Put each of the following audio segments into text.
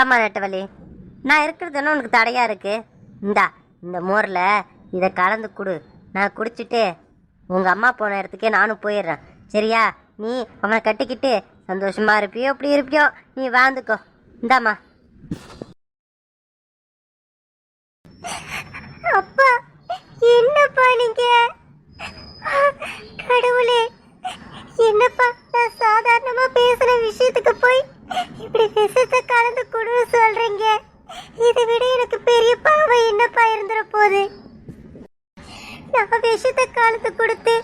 இந்தாம்மா நெட்டவலி நான் இருக்கிறதுன்னு உனக்கு தடையா இருக்கு. இந்தா இந்த மோரில் இதை கலந்து கொடு. நான் குடிச்சிட்டு உங்கள் அம்மா போன இடத்துக்கே நானும் போயிடுறேன். சரியா? நீ அவனை கட்டிக்கிட்டு சந்தோஷமா இருப்பியோ இப்படி இருப்பியோ நீ வாழ்ந்துக்கோ. இந்தாம்மா. அப்பா என்னப்பா நீங்க? கடவுளே என்னப்பா நான் சாதாரணமா பேசுற விஷயத்துக்கு போய் இப்படி விஷத்தை கலந்து கொடுன்னு சொல்றீங்க. இதை விட எனக்கு பெரிய பாவம் என்னப்பா இருந்துட போகுது நான் விஷத்தை கலந்து கொடுத்து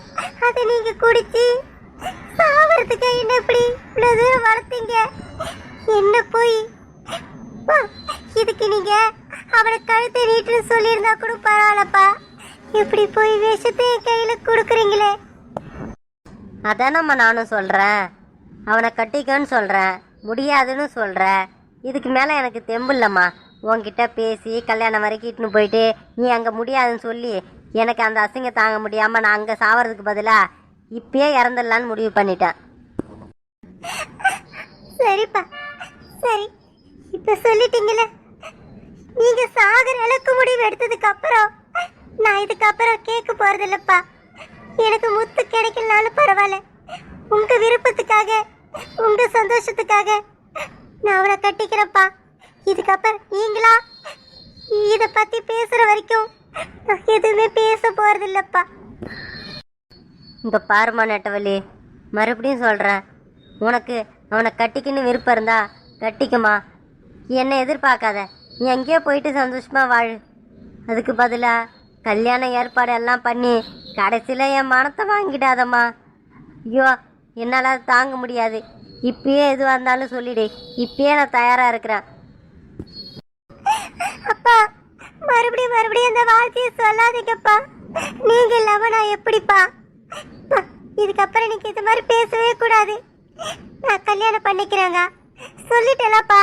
அதை நீங்க குடிச்சு சாவறதுக்கு என்ன இப்படி இவ்வளோ தூரம் வளர்த்தீங்க? என்ன போய்? இதுக்கு நீங்க அவனை கழுத்தை நீட்டுன்னு சொல்லியிருந்தா கூட பரவாயில்லப்பா. இப்படி போய் விஷத்தை என் கையில் கொடுக்குறீங்களே. அதானம்மா நானும் சொல்கிறேன் அவனை கட்டிக்கன்னு சொல்கிறேன் முடியாதுன்னு சொல்கிறேன் இதுக்கு மேலே எனக்கு தெம்பு இல்லைம்மா. உன்கிட்ட பேசி கல்யாணம் வரைக்கும் இட்டுன்னு போயிட்டு நீ அங்கே முடியாதுன்னு சொல்லி எனக்கு அந்த அசிங்க தாங்க முடியாமல் நான் அங்கே சாவறதுக்கு பதிலாக இப்பயே இறந்துடலான்னு முடிவு பண்ணிட்டேன். சரிப்பா. சரி. இப்போ சொல்லிட்டீங்களே நீங்க சாகிற அளவுக்கு முடிவு எடுத்ததுக்கு அப்புறம் நான் இதுக்கப்புறம் கேட்க போறது இல்லப்பா எனக்கு முத்து கிடைக்கலனாலும் பரவாயில்ல. உங்க விருப்பத்துக்காக உங்க சந்தோஷத்துக்காக நான் அவளை கட்டிக்கிறேன்ப்பா. இதுக்கப்புறம் நீங்களா? இதை பத்தி பேசுற வரைக்கும் நான் எதுவுமே பேச போறது இல்லப்பா இங்கே பாருமா நெட்டவலி மறுபடியும் சொல்கிறேன் உனக்கு அவனை கட்டிக்கின்னு விருப்பம் இருந்தா கட்டிக்குமா என்னை எதிர்பார்க்காத நீ எங்கேயோ போயிட்டு சந்தோஷமா வாழு. அதுக்கு பதிலாக கல்யாண ஏற்பாடு எல்லாம் பண்ணி கடைசியில் என் மனத்தை வாங்கிடாதம்மா. ஐயோ என்னால் தாங்க முடியாது. இப்பயே எதுவாக இருந்தாலும் சொல்லிடு. இப்பயே நான் தயாராக இருக்கிறேன். அப்பா மறுபடியும் மறுபடியும் அந்த வார்த்தையை சொல்லாதீங்கப்பா. நீங்க இல்லாம நான் எப்படிப்பா இதுக்கப்புறம் நீங்க இது மாதிரி பேசவே கூடாது. நான் கல்யாணம் பண்ணிக்கிறேங்க. சொல்லிட்டேனப்பா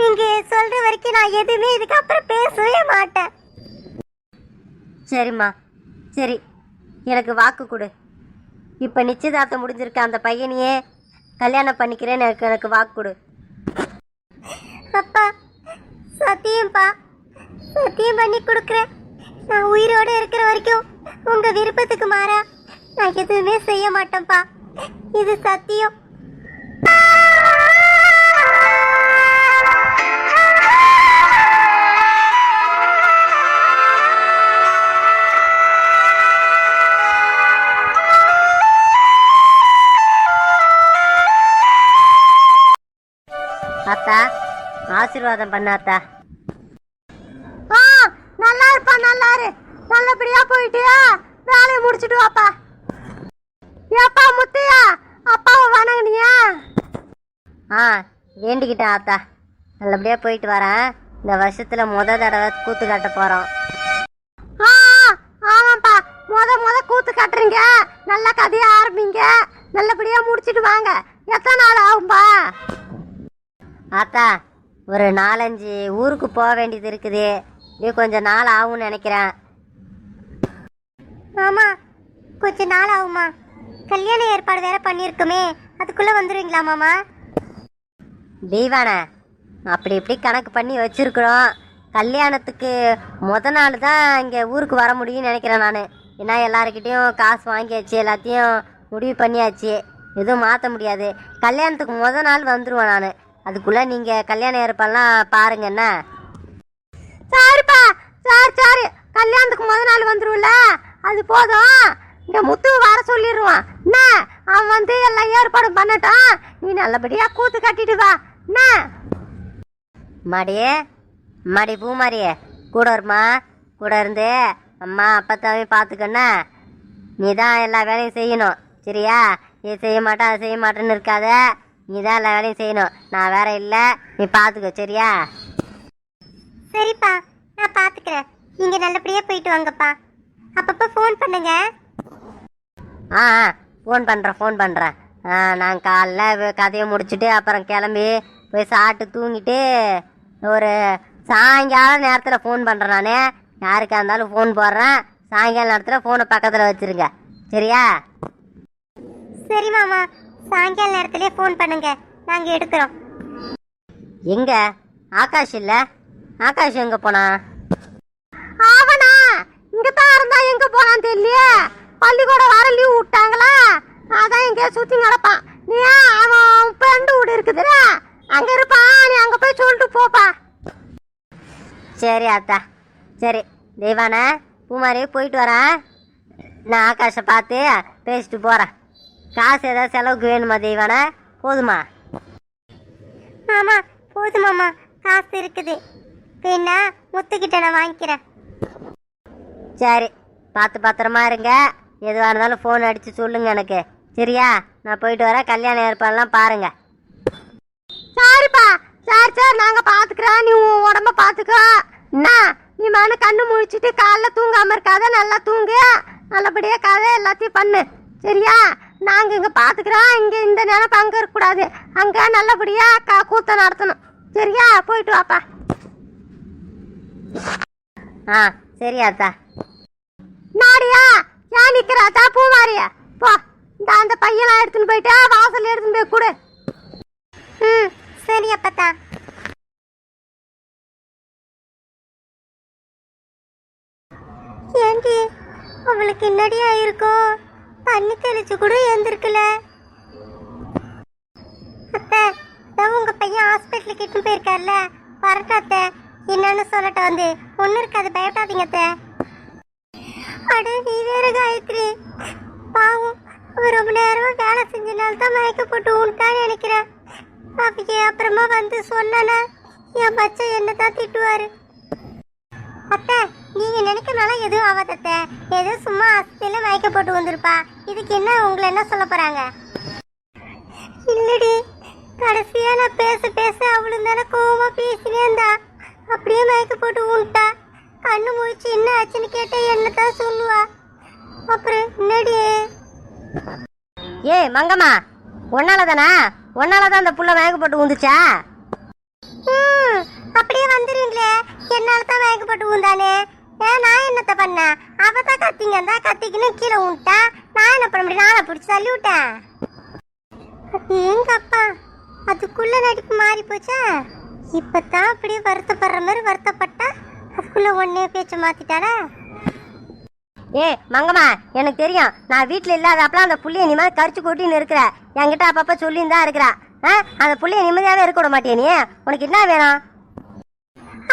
நீங்க சொல்ற வரைக்கும் நான் எதுவுமே இதுக்கப்புறம் பேசவே மாட்டேன். சரிம்மா. சரி எனக்கு வாக்கு கொடு. இப்போ நிச்சயதார்த்தம் முடிஞ்சிருக்க அந்த பையனையே கல்யாணம் பண்ணிக்கிறேன்னு எனக்கு எனக்கு வாக்கு கொடு. அப்பா சத்தியம்ப்பா. சத்தியம் பண்ணி கொடுக்குறேன். நான் உயிரோட இருக்கிற வரைக்கும் உங்கள் விருப்பத்துக்கு மாறா. நான் எதுவுமே செய்ய மாட்டேன்ப்பா. இது சத்தியம். ஆசீர்வாதம் பண்ண ஆ நல்லா இருப்பா நல்லா இரு நல்லபடியா போயிட்டியா? வேலையை முடிச்சிட்டு வாப்பா. ஏப்பா முத்தையா அப்பாவை வணங்குனியா? ஆ வேண்டிக்கிட்டேன் ஆத்தா. நல்லபடியா போயிட்டு வரேன். இந்த வருஷத்துல முத தடவை கூத்து காட்ட போறோம். ஆ ஆமாப்பா. முத முத கூத்து கட்டுறீங்க. நல்ல கதையா ஆரம்பிங்க. நல்லபடியா முடிச்சிட்டு வாங்க. எத்தனை நாள் ஆகும்பா? ஆத்தா ஒரு நாலஞ்சு ஊருக்கு போக வேண்டியது இருக்குது. இது கொஞ்சம் நாள் ஆகும்னு நினைக்கிறேன். ஆமாம் கொஞ்ச நாள் ஆகுமா கல்யாண ஏற்பாடு வேற பண்ணியிருக்குமே. அதுக்குள்ளே வந்துடுவீங்களா மாமா? தெய்வான அப்படி இப்படி கணக்கு பண்ணி வச்சிருக்கிறோம். கல்யாணத்துக்கு முத நாள் தான் இங்கே ஊருக்கு வர முடியும்னு நினைக்கிறேன் நான். ஏன்னா எல்லாருக்கிட்டேயும் காசு வாங்கியாச்சு எல்லாத்தையும் முடிவு பண்ணியாச்சு. எதுவும் மாற்ற முடியாது. கல்யாணத்துக்கு முத நாள் வந்துடுவேன் நான். அதுக்குள்ளே நீங்கள் கல்யாண ஏற்பாடுலாம் பாருங்கண்ணா சாருப்பா சார் சாரு கல்யாணத்துக்கு முத நாள் வந்துரும்ல? அது போதும். இந்த முத்து வர சொல்லிடுவான் என்ன? அவன் வந்து எல்லாம் ஏற்பாடு பண்ணட்டும். நீ நல்லபடியாக கூத்து கட்டிட்டு வா. என்ன? மாடியே மாடி பூமாரியே கூட வருமா? கூட இருந்து அம்மா அப்பத்தாவையும் பார்த்துக்கண்ணா நீ தான் எல்லா வேலையும் செய்யணும். சரியா? இது செய்ய மாட்டேன் அதை செய்ய மாட்டேன்னு இருக்காத. நீ தான் எல்லா வேலையும் செய்யணும். நான் வேற இல்லை. நீ பார்த்துக்கோ சரியா? சரிப்பா நான் பாத்துக்கிறேன். நீங்க நல்லபடியா போயிட்டு வாங்கப்பா. அப்பப்ப ஃபோன் பண்ணுங்க. ஆ ஆ ஃபோன் பண்ணுறேன் ஃபோன் பண்ணுறேன் ஆ நான் காலைல கதையை முடிச்சுட்டு அப்புறம் கிளம்பி போய் சாப்பிட்டு தூங்கிட்டு ஒரு சாயங்காலம் நேரத்தில் ஃபோன் பண்ணுறேன் நான். யாருக்கா இருந்தாலும் ஃபோன் போடுறேன். சாயங்கால நேரத்தில் ஃபோனை பக்கத்தில் வச்சுருங்க. சரியா? சரி மாமா சாயங்கால நேரத்திலே ஃபோன் பண்ணுங்க. நாங்க எடுக்கிறோம். எங்கே? ஆகாஷ் இல்ல? ஆகாஷ் எங்க போனா? அவனா இங்க தான் இருந்தா எங்க போனான் தெரியலையே. பள்ளிக்கூடம் வர லீவ் விட்டாங்களா? அதான் எங்கேயோ சுத்தி நடப்பான் நீ அவன் ஃப்ரெண்டு வீடு இருக்குதுல அங்க இருப்பான் நீ அங்க போய் சொல்லிட்டு போப்பா. சரி அத்தா. சரி தெய்வானே பூமாரி போயிட்டு வரேன். நான் ஆகாஷை பார்த்து பேசிட்டு போகிறேன் காசு ஏதாவது செலவுக்கு வேணுமா தெய்வானா? போதுமா? மாமா போதுமாமா காசு இருக்குது. பின்ன முத்துக்கிட்ட நான் வாங்கிக்கிறேன். சரி பார்த்து பத்திரமா இருங்க. எதுவாக இருந்தாலும் ஃபோன் அடித்து சொல்லுங்க எனக்கு. சரியா? நான் போயிட்டு வரேன். கல்யாண ஏற்பாடுலாம் பாருங்க. சரிப்பா சரி சரி நாங்கள் பார்த்துக்குறோம் நீ உன் உடம்ப பார்த்துக்கோ என்ன நீ மனு கண்ணு முழிச்சிட்டு காலைல தூங்காமல் இருக்காத நல்லா தூங்கு. நல்லபடியாக கதை எல்லாத்தையும் பண்ணு. சரியா? நாங்கள் இங்கே பார்த்துக்கிறோம் இங்கே இந்த நினைப்பு அங்கே இருக்கக்கூடாது. அங்கே நல்லபடியாக கா கூத்த நடத்தணும். சரியா? போயிட்டு வாப்பா. ஆ சரி அத்தா. நாடியா? ஏன் நிற்கிறாத்தா பூமாரியா போ இந்த அந்த பையெல்லாம் எடுத்துன்னு போயிட்டு வாசல் எடுத்துன்னு போய் கொடு. ம் சரி அப்பத்தா. ஏண்டி அவளுக்கு என்னடியா இருக்கும்? பண்ணி தெளிச்சு கூட எழுந்திருக்கல. அத்தை உங்க பையன் ஹாஸ்பிட்டலுக்கு இட்டு போயிருக்கார்ல. வரட்டும் அத்தை. என்னன்னு சொல்லட்ட வந்து. ஒன்றும் இருக்காது பயப்படாதீங்க அத்தை. அட நீ வேற காயத்ரி. பாவம் அவ ரொம்ப நேரமா வேலை செஞ்சனால தான் மயக்க போட்டு உண்டான்னு நினைக்கிறேன். அவங்க அப்புறமா வந்து சொன்னானா என் பச்சை என்ன தான் திட்டுவாரு. அத்தை நீங்க நினைக்கிறனால எதுவும் ஆகாது அத்தை. ஏதோ சும்மா ஆஸ்பத்திரியில மயக்க போட்டு வந்திருப்பா இதுக்கு என்ன உங்களை என்ன சொல்ல போறாங்க? இல்லடி. கடைசியா நான் பேச பேச அவளும் தானே கோவமா பேசினே இருந்தா. அப்படியே மயக்க போட்டு உன்ட்டா. கண்ணு முழிச்சு என்ன ஆச்சுன்னு கேட்டா என்னதான் சொல்லுவா. அப்புறம் என்னடி? ஏய் மங்கம்மா ஒன்னால தானா ஒன்னால தான் அந்த புள்ள மயக்க போட்டு ஊந்துச்சா ம், அப்படியே வந்துருங்களே என்னால தான் மயக்கப்பட்டு ஏன் நான் என்னத்த பண்ணேன் அவ தான் கத்திங்க இருந்தா கத்திக்கின்னு கீழே உன்ட்டா நான் என்ன பண்ண முடியும்? நாளை பிடிச்சி தள்ளி விட்டேன் எங்க அப்பா அதுக்குள்ள நடிப்பு மாறி போச்சா? இப்பதான் அப்படியே வருத்தப்படுற மாதிரி வருத்தப்பட்டா? அதுக்குள்ள ஒன்னே பேச்ச மாத்திட்டாடா ஏ மங்கம்மா எனக்கு தெரியும். நான் வீட்டில் இல்லாதப்பலாம் அந்த புள்ளைய நிம்மதி கரிச்சு கொட்டின்னு இருக்கிற. என்கிட்ட அப்பப்போ சொல்லின்னு தான் இருக்கிறா. ஆ அந்த புள்ளைய நிம்மதியாகவே இருக்க விட மாட்டியா நீ? உனக்கு என்ன வேணும்?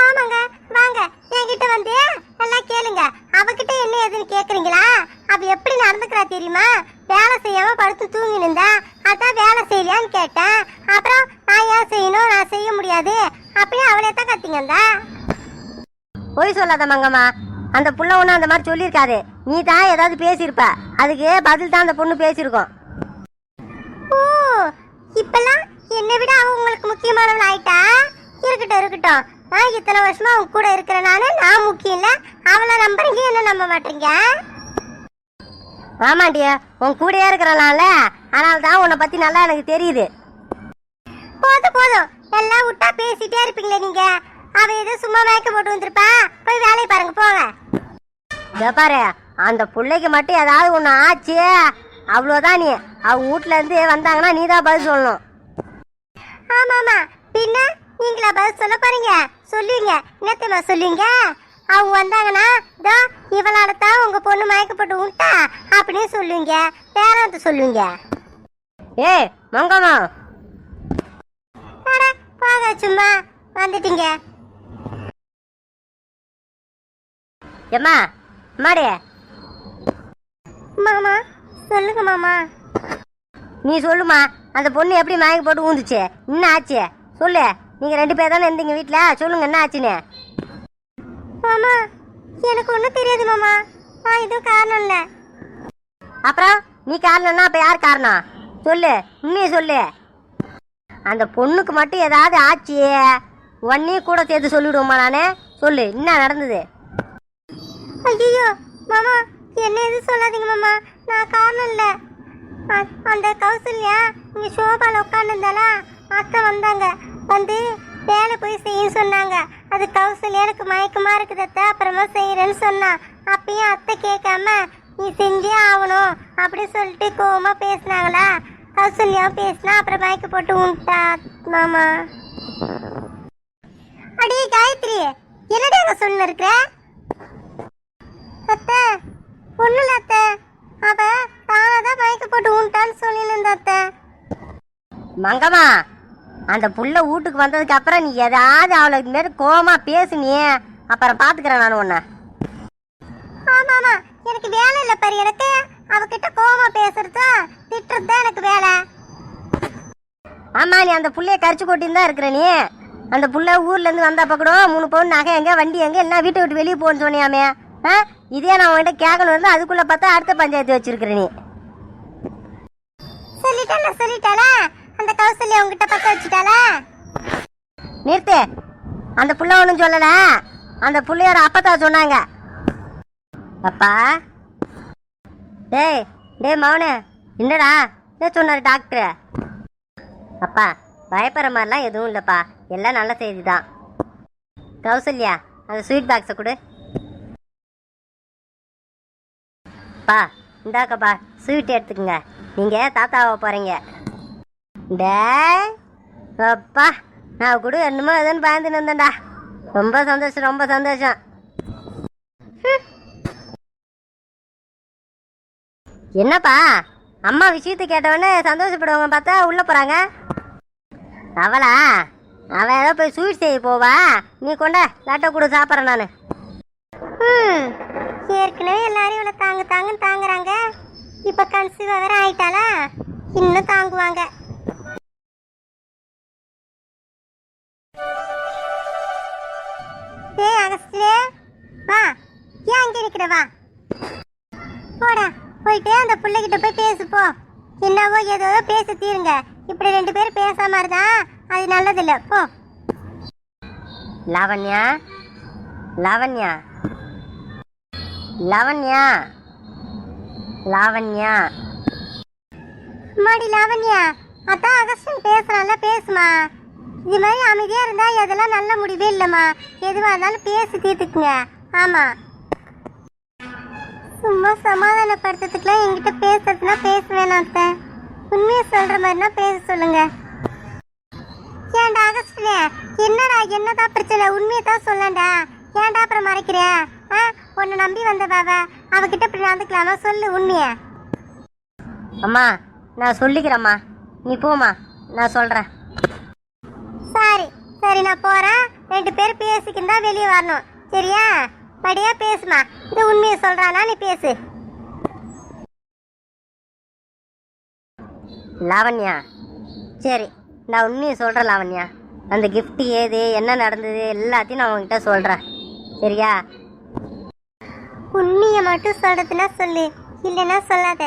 ஆமாங்க வாங்க. என்கிட்ட வந்து நல்லா கேளுங்க. அவகிட்ட என்ன ஏதுன்னு கேக்குறீங்களா? அவ எப்படி நடந்துக்கிறா தெரியுமா? வேலை செய்யாம படுத்து தூங்கி நின்றா அதான் வேலை செய்யலையான்னு கேட்டேன். அப்புறம் நான் ஏன் செய்யணும்? நான் செய்ய முடியாது. அப்படியே அவளே தான் கத்திங்கந்தா பொய் சொல்லாத மங்கம்மா. அந்த புள்ள ஒன்றும் அந்த மாதிரி சொல்லியிருக்காது நீ தான் ஏதாவது பேசியிருப்ப. அதுக்கு பதில் தான் அந்த பொண்ணு பேசியிருக்கோம். ஓ இப்பெல்லாம் என்னை விட அவ உங்களுக்கு முக்கியமானவள் ஆயிட்டா? இருக்கட்டும் இருக்கட்டும். நான் இத்தனை வருஷமா உன் கூட இருக்கிறனால நான்? முக்கியம் இல்ல. அவளை நம்புறீங்க என்ன நம்ப மாட்டீங்க? ஆமாண்டிய உன் கூடயே இருக்கிறனால அதனால தான் உன்னை பற்றி நல்லா எனக்கு தெரியுது. போதும் போதும் எல்லாம் விட்டா பேசிட்டே இருப்பீங்களே நீங்க. அவ ஏதோ சும்மா மயக்க போட்டு வந்திருப்பா. போய் வேலையை பாருங்க போங்க. பாரு அந்த பிள்ளைக்கு மட்டும் ஏதாவது ஒன்று ஆச்சு. அவ்வளோதான் நீ. அவங்க வீட்ல இருந்து வந்தாங்கன்னா நீ தான் பதில் சொல்லணும். ஆமா ஆமா பின்ன நீங்களா பதில் சொல்ல போறீங்க? சொல்லுவீங்க என்னத்தம்மா சொல்லுவீங்க அவங்க வந்தாங்கன்னா இதோ இவளால தான் உங்க பொண்ணு மயக்கப்பட்டு விட்டா அப்படின்னு சொல்லுவீங்க வந்து சொல்லுவீங்க ஏய் மங்கம்மா. அட போக சும்மா. வந்துட்டீங்க. ஏம்மா அம்மாடி மாமா சொல்லுங்க மாமா. நீ சொல்லுமா அந்த பொண்ணு எப்படி மயக்க போட்டு ஊந்துச்சு? என்ன ஆச்சு? சொல்லு. நீங்கள் ரெண்டு பேர் தானே இருந்தீங்க வீட்டில் சொல்லுங்க என்ன ஆச்சுன்னு? மாமா எனக்கு ஒன்றும் தெரியாது மாமா. நான் எதுவும் காரணம் இல்லை. அப்புறம் நீ காரணம்னா அப்போ யார் காரணம்? சொல்லு உண்மையை சொல்லு. அந்த பொண்ணுக்கு மட்டும் ஏதாவது ஆச்சு? உன்னையும் கூட சேர்த்து சொல்லிவிடுவோமா நானே? சொல்லு என்ன நடந்தது? ஐயோ மாமா என்ன எதுவும் சொல்லாதீங்க மாமா. நான் காரணம் இல்லை. அந்த கௌசல்யா இங்கே ஷோபால உட்காந்துருந்தாளா அத்தை வந்தாங்க. வந்து வேலை போய் செய்ய சொன்னாங்க. அது கௌசல்யா எனக்கு மயக்கமாக இருக்குது அத்தை. அப்புறமா செய்கிறேன்னு சொன்னான் அப்பயும் அத்தை கேட்காம நீ செஞ்சே ஆகணும் அப்படி சொல்லிட்டு கோவமாக பேசினாங்களா? கௌசல்யாவும் பேசினா அப்புறம் மயக்க போட்டு உண்டா மாமா? அடியே காயத்ரி என்னடி அங்கே சொன்ன இருக்கிற அத்தை இல்லை அத்தை. அவ தானதான் மயக்க போட்டு உண்டான்னு சொல்லியிருந்த அத்தை. மங்கம்மா அந்த புள்ள வீட்டுக்கு வந்ததுக்கு அப்புறம் நீ ஏதாவது அவளுக்கு மாரி கோவமா பேசுனியே? அப்புறம் பாத்துக்கிறேன் நான் உன்னை. ஆமா ஆமா எனக்கு வேலை இல்ல பாரு எனக்கு அவகிட்ட கோவமா பேசுறதா திட்டுறது தான் எனக்கு வேலை. ஆமா நீ அந்த புள்ளைய கரிச்சு கொட்டின்னு தான் இருக்கிற நீ. அந்த புள்ள ஊர்ல இருந்து வந்தப்ப கூட மூணு பவுன் நகை எங்க வண்டி எங்க எல்லாம் வீட்டை விட்டு வெளியே போன்னு சொன்னியாமே. ஆ? இதே நான் உன்கிட்ட கேட்கணும் இருந்தா அதுக்குள்ள பார்த்தா அடுத்த பஞ்சாயத்து வச்சிருக்கிற நீ. சொல்லிட்டால சொல்லிட்டாளா அந்த கௌசல்யா உங்ககிட்ட பக்க வச்சுட்டாளா நிறுத்து. அந்த புள்ள ஒன்றும் சொல்லல. அந்த புள்ளையோட அப்பத்தா சொன்னாங்க. அப்பா. டேய் டேய் மௌனு என்னடா? என்ன சொன்னார் டாக்டர்? அப்பா பயப்படுற மாதிரிலாம் எதுவும் இல்லைப்பா. எல்லாம் நல்ல செய்தி தான் கௌசல்யா அந்த ஸ்வீட் பாக்ஸை கொடு. பா இந்தாக்கப்பா ஸ்வீட் எடுத்துக்கங்க. நீங்கள் தாத்தாவை போகிறீங்க டேய் அப்பா நான் கூட என்னமோ எதுன்னு பயந்துன்னு இருந்தேன்டா. ரொம்ப சந்தோஷம் ரொம்ப சந்தோஷம். என்னப்பா அம்மா விஷயத்தை கேட்டவொடனே சந்தோஷப்படுவாங்க பார்த்தா உள்ளே போகிறாங்க அவளா? அவள் ஏதோ போய் ஸ்வீட் செய்ய போவா? நீ கொண்ட லட்டை கூட சாப்பிட்றேன் நான். ம் ஏற்கனவே எல்லாரும் இவ்வளோ தாங்க தாங்கன்னு தாங்குறாங்க. இப்போ கன்சீவா வேற ஆயிட்டாளா? இன்னும் தாங்குவாங்க. ஏ அகஸ்திலே வா. ஏன் அங்கே இருக்கிற வா. போடா. போயிட்டு அந்த பிள்ளைகிட்ட போய் பேசு போ. என்னவோ ஏதோ பேச தீருங்க. இப்படி ரெண்டு பேரும் பேசாம இருந்தா அது நல்லதில்ல. போ. லாவண்யா? லாவண்யா? லாவண்யா? லாவண்யா? மாடி லாவண்யா அதான் அகஸ்டன் பேசுறான்ல பேசுமா இது மாதிரி அமைதியாக இருந்தால் எதெல்லாம் நல்ல முடிவே இல்லைம்மா. எதுவாக இருந்தாலும் பேசி தீர்த்துக்குங்க. ஆமாம் சும்மா சமாதானப்படுத்துறதுக்குலாம் என்கிட்ட பேசுறதுனா பேச வேணாம் அத்தை. உண்மையை சொல்கிற மாதிரினா பேச சொல்லுங்க. ஏன்டா அகஸ்டனே என்னடா என்னதான் பிரச்சனை? உண்மையை தான் சொல்லண்டா. ஏன்டா அப்புறம் மறைக்கிற? ஆ? உன்னை நம்பி வந்த பாவ அவகிட்ட இப்படி நடந்துக்கலாமா? சொல்லு உண்மையை. அம்மா நான் சொல்லிக்கிறேம்மா. நீ போம்மா. நான் சொல்கிறேன் சரி சரி நான் போறேன். ரெண்டு பேரும் பேசிக்கின்னு தான் வெளியே வரணும். சரியா? படியா பேசுமா. இந்த உண்மையை சொல்றானா நீ பேசு. லாவண்யா. சரி நான் உண்மையை சொல்கிறேன் லாவண்யா. அந்த gift ஏது என்ன நடந்தது எல்லாத்தையும் நான் உங்ககிட்ட சொல்கிறேன் சரியா? உண்மையை மட்டும் சொல்றதுன்னா சொல்லு. இல்லைன்னா சொல்லாத.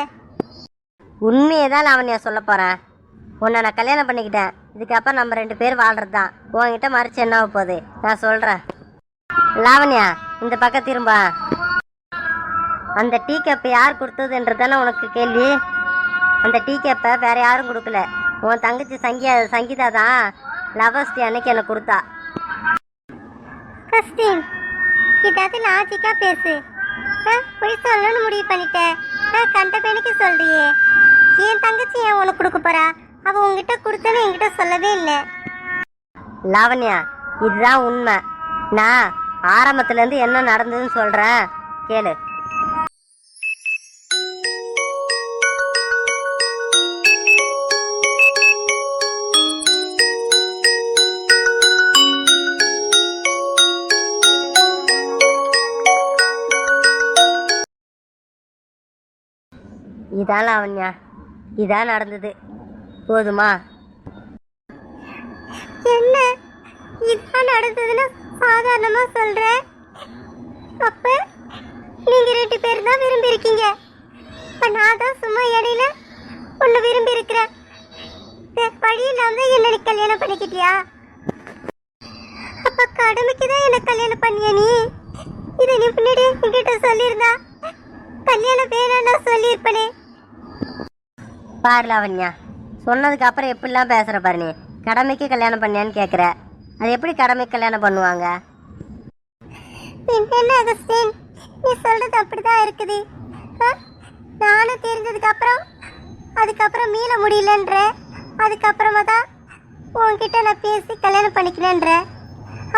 உண்மையை தான் லாவண்யா சொல்ல போகிறேன் உன்னை நான் கல்யாணம் பண்ணிக்கிட்டேன். இதுக்கப்புறம் நம்ம ரெண்டு பேர் வாழ்கிறது தான் உன்கிட்ட மறைச்சு என்ன போகுது? நான் சொல்கிறேன் லாவண்யா இந்த பக்கம் திரும்ப. அந்த டீ கப்பை யார் கொடுத்ததுன்றது தானே உனக்கு கேள்வி? அந்த டீ கப்பை வேற யாரும் கொடுக்கல. உன் தங்கச்சி சங்கியா சங்கீதா தான் லவர்ஸ் டே அன்னைக்கு எனக்கு கொடுத்தா. கிறிஸ்டின் ஏதாவது லாஜிக்கா பேசு. ஆ, போய் சொல்லணும்னு முடிவு பண்ணிட்டேன் நான் கண்ட பையனுக்கு சொல்றியே. என் தங்கச்சி ஏன் உனக்கு கொடுக்க போறா? அவ உங்ககிட்ட கொடுத்தேன்னு என்கிட்ட சொல்லவே இல்லை. லாவண்யா இதுதான் உண்மை. நான் ஆரம்பத்துலேருந்து என்ன நடந்ததுன்னு சொல்கிறேன் கேளு. இதான் லாவண்யா. இதான் நடந்தது. போதுமா? என்ன? இதான் நடந்ததுன்னு சாதாரணமா சொல்ற? அப்ப நீங்க ரெண்டு பேர் தான் விரும்பி இருக்கீங்க நான் தான் சும்மா இடையில ஒண்ணு விரும்பி இருக்கிறேன் வழி இல்லாம என்ன நீ கல்யாணம் பண்ணிக்கிட்டியா? அப்ப கடமைக்கு தான் என்ன கல்யாணம் பண்ணிய நீ? இதை நீ பின்னாடி என்கிட்ட சொல்லியிருந்தா? கல்யாணம் வேணாம் நான் சொல்லியிருப்பனே. பாரு லாவண்யா. சொன்னதுக்கு அப்புறம் எப்படிலாம் பேசுற பாரு நீ? கடமைக்கு கல்யாணம் பண்ணியான்னு கேட்குற அது எப்படி கடமைக்கு கல்யாணம் பண்ணுவாங்க? என்ன அகஸ்டின்? நீ சொல்றது அப்படிதான் இருக்குது? நானும் தெரிஞ்சதுக்கு அப்புறம் அதுக்கப்புறம் மீள முடியலன்ற அதுக்கப்புறமா தான் உன்கிட்ட நான் பேசி கல்யாணம் பண்ணிக்கிறேன்ற.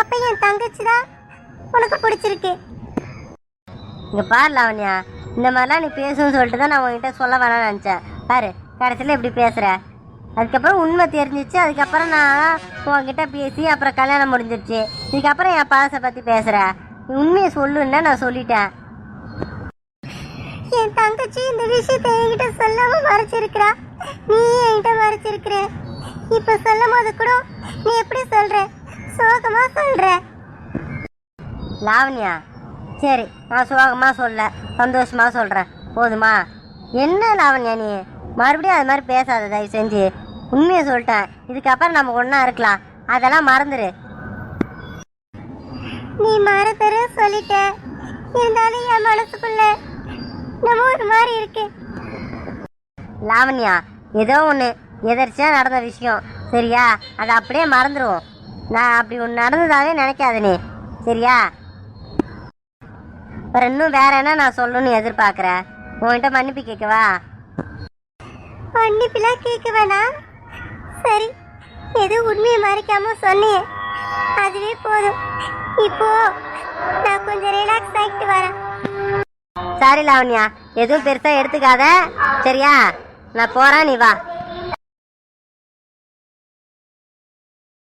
அப்ப என் தங்கச்சி தான் உனக்கு பிடிச்சிருக்கு. இங்க பாரு லாவண்யா இந்த மாதிரிலாம் நீ பேசணும்னு சொல்லிட்டு தான் நான் உன்கிட்ட சொல்ல வேணாம்னு நினச்சேன். பாரு கடைசியில் இப்படி பேசுற. அதுக்கப்புறம் உண்மை தெரிஞ்சிச்சு. அதுக்கப்புறம் நான் உன்கிட்ட பேசி அப்புறம் கல்யாணம் முடிஞ்சிருச்சு. இதுக்கப்புறம் என் பழசை பற்றி பேசுற. நீ உண்மையை சொல்லுன்னா நான் சொல்லிட்டேன். என் தங்கச்சி இந்த விஷயத்தை என்கிட்ட சொல்லாம மறைச்சிருக்கிறா. நீ என்கிட்ட மறைச்சிருக்கிற. இப்ப சொல்லும் போது கூட நீ எப்படி சொல்ற? சோகமா சொல்ற? லாவண்யா சரி நான் சோகமாக சொல்ல சந்தோஷமாக சொல்கிறேன் போதுமா? என்ன லாவண்யா நீ? மறுபடியும் அது மாதிரி பேசாத தயவு செஞ்சு. உண்மையை சொல்லிட்டேன். இதுக்கப்புறம் நம்ம ஒன்றா இருக்கலாம். அதெல்லாம் மறந்துடு நீ மறந்துற சொல்லிட்ட. இருந்தாலும் என் மனசுக்குள்ள நம்ம ஒரு மாதிரி இருக்கு. லாவண்யா ஏதோ ஒன்று எதர்ச்சியாக நடந்த விஷயம். சரியா? அதை அப்படியே மறந்துடுவோம் நான் அப்படி ஒன்று நடந்ததாவே நினைக்காத நீ. சரியா? அப்புறம் இன்னும் வேற என்ன நான் சொல்லணும்னு எதிர்பார்க்குறேன் உன்கிட்ட மன்னிப்பு கேட்கவா? மன்னிப்புலாம் கேட்க வேணாம் சரி எது உண்மையை மறைக்காம சொன்னியே அதுவே போதும். இப்போ நான் கொஞ்சம் ரிலாக்ஸ் ஆகிட்டு வரேன். சாரி லாவண்யா. எதுவும் பெருசாக எடுத்துக்காத. சரியா? நான் போகிறேன் நீ வா.